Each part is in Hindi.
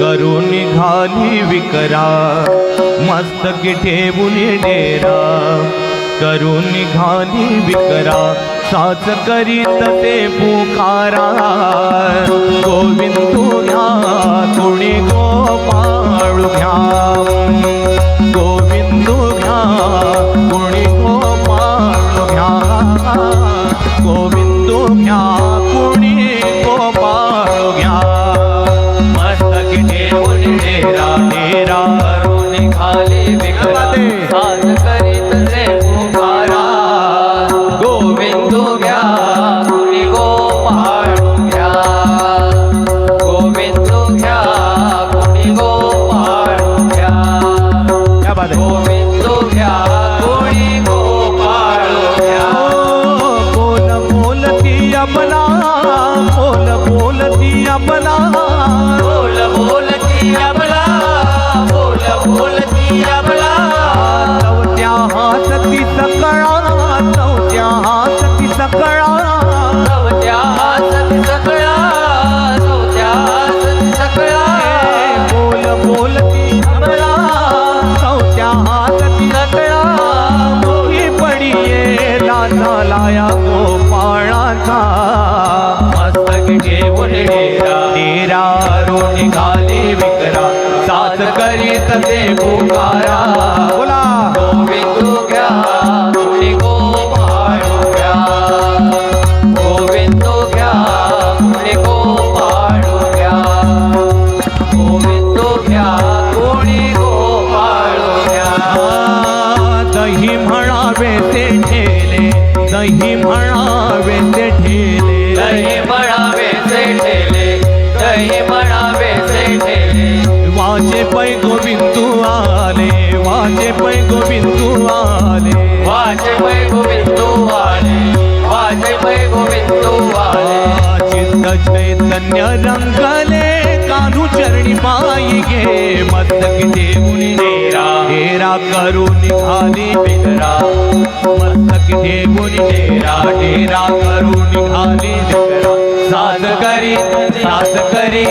करून घाली विकरा. मस्तकी ठेवून डेरा. करून घाली विकरा. साच करीत ते पुकारा. गोविंदू घ्या कोणी गोपाळू घ्या. सकळा चौथ्या बोल बोल ती सकळा चौथ्या सती सकळा मुखी पडिये दादा लाया गोपाळाचा मस्तक घेऊन डेरा रोटी घाली विकरा सात करीत ते बोकारा दही म्हणावे ते ठेले। दही म्हणावे से ठेले दही म्हणावे से ठेले। वाचे पै गोविंदू आले वाचे पै गोविंदू आले। वाचे पै गोविंदू आले वाचे पै गोविंदू आले। चित्त चैतन्य रंगले कान्हू चरणी पायी गे मस्तक डेरा डेरा करून खाली बिगरा मस्तक देऊन डेरा डेरा करून खाली बिगरा साज करी साज करी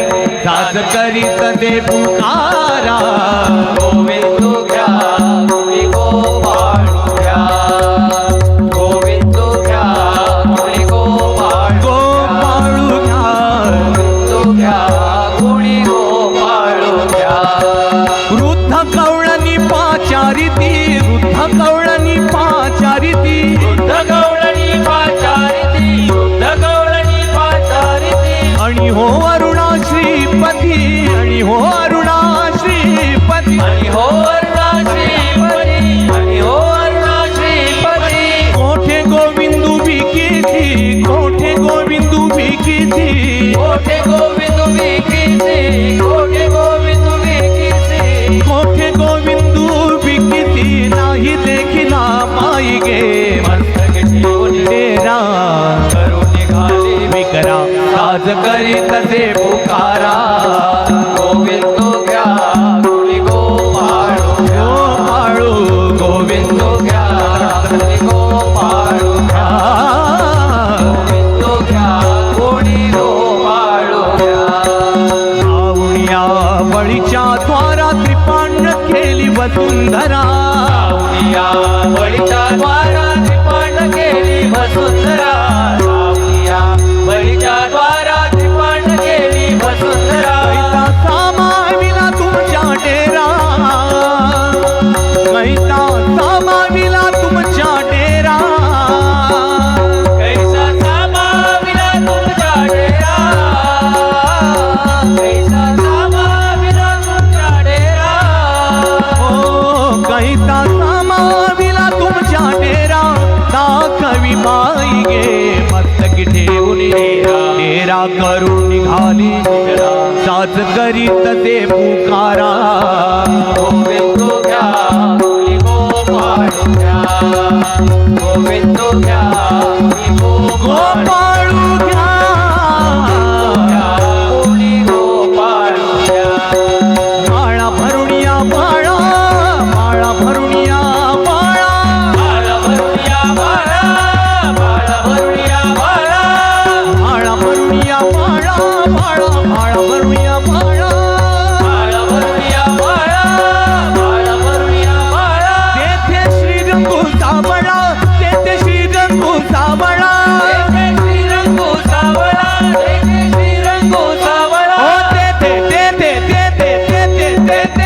साज करीत ते पुकारा. गोविंद बळीच्या द्वारा त्रिपांड केली वसुंधरा. बळीच्या द्वारा त्रिपांड केली वसुंधरा. पुकारा गोविंदू घ्या कुणी गोपाळू घ्या गोविंदू घ्या कुणी गोपाळू गोपाळू घ्या घ्या Vete.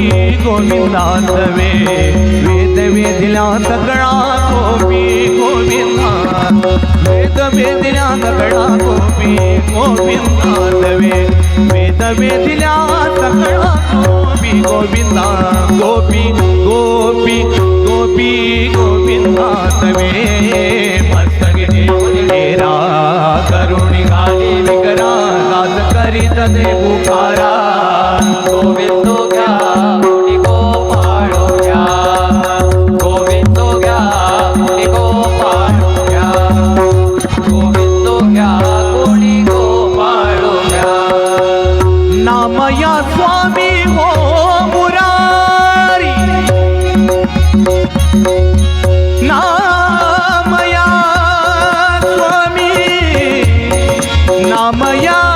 गोविंदा गोविंदांतवे वेद वेदिला तकड़ा गोपी गोविंदा वेद वेदिला तकड़ा गोपी गोविंदा गोविंदांतवे वेद वेदिला तकड़ा गोपी गोविंदा गोपी गोपी गोपी गोविंदांतवे मस्तगिरी तेरा करुणी गाली विकरा नाद करी तने पुकारा। 怎么样？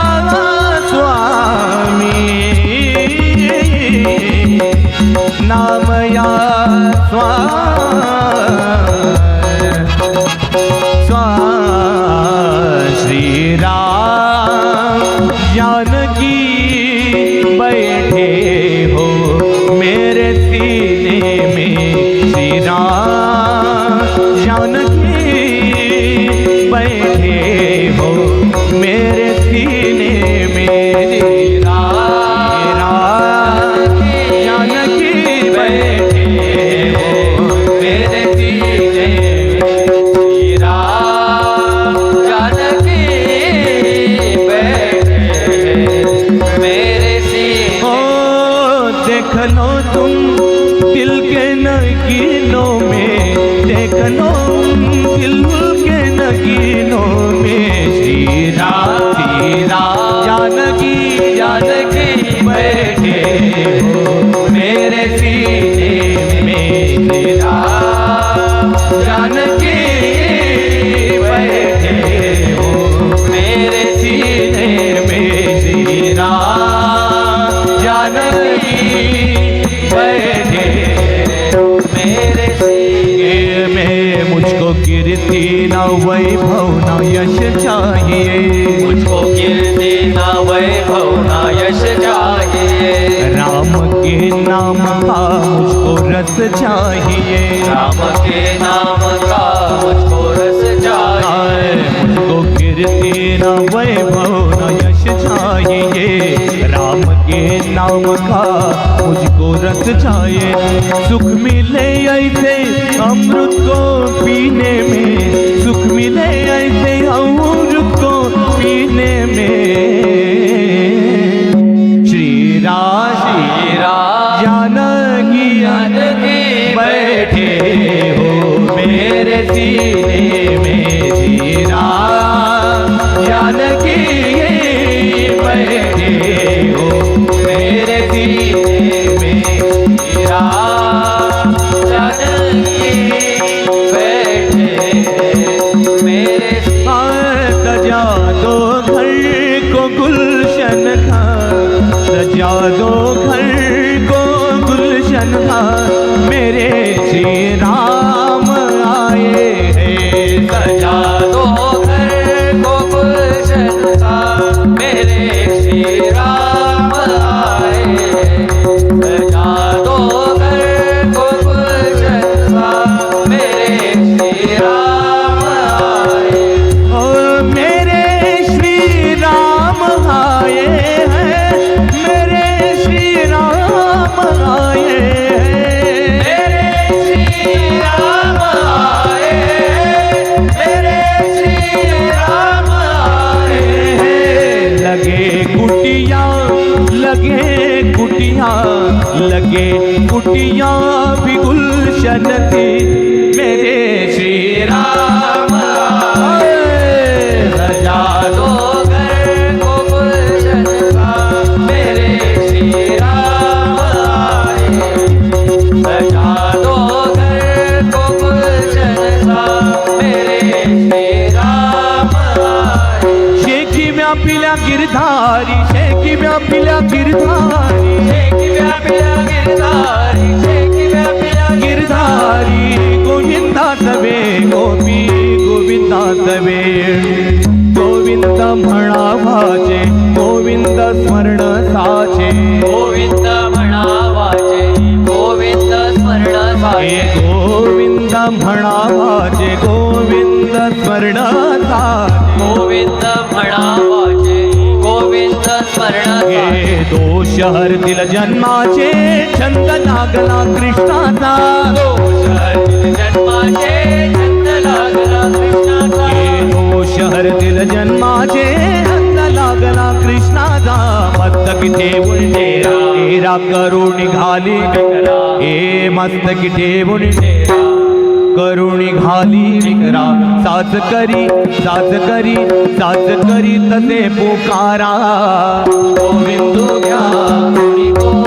का मुझको रस चाहिए। राम के नाम का मुझको रस चाहिए। मुझको कीर्ति न वैभव न यश चाहिए। राम के नाम का मुझको रस चाहिए। सुख मिले ऐसे अमृत को पीने लगे कुटिया भी गुलशन थी गिरधारी शेकिव्या पिल्या गिरधारी. शेकिव्या पिल्या गिरधारी शेकिव्या पिल्या गिरधारी गोविंदा सवे गोपी गोविंदा सवे गोविंद म्हणावाचे गोविंद स्मरण साचे. गोविंद म्हणावाचे गोविंद स्मरण साचे. गोविंद म्हणावाचे गोविंद स्मरण साचे. गोविंद म्हणावा दोष हरतील जन्माचे छंद लागला कृष्णाचा. जन्माचे छंद लागला कृष्णाचा. हे दोष हरतील जन्माचे छंद लागला कृष्णाचा. मस्तकी ठेवून डेरा करून निघाली. हे मस्तकी ठेवून करुणी घाली विकरा. साच करी साच करी साच करी तसे पुकारा. गोविंदो घ्या कोणी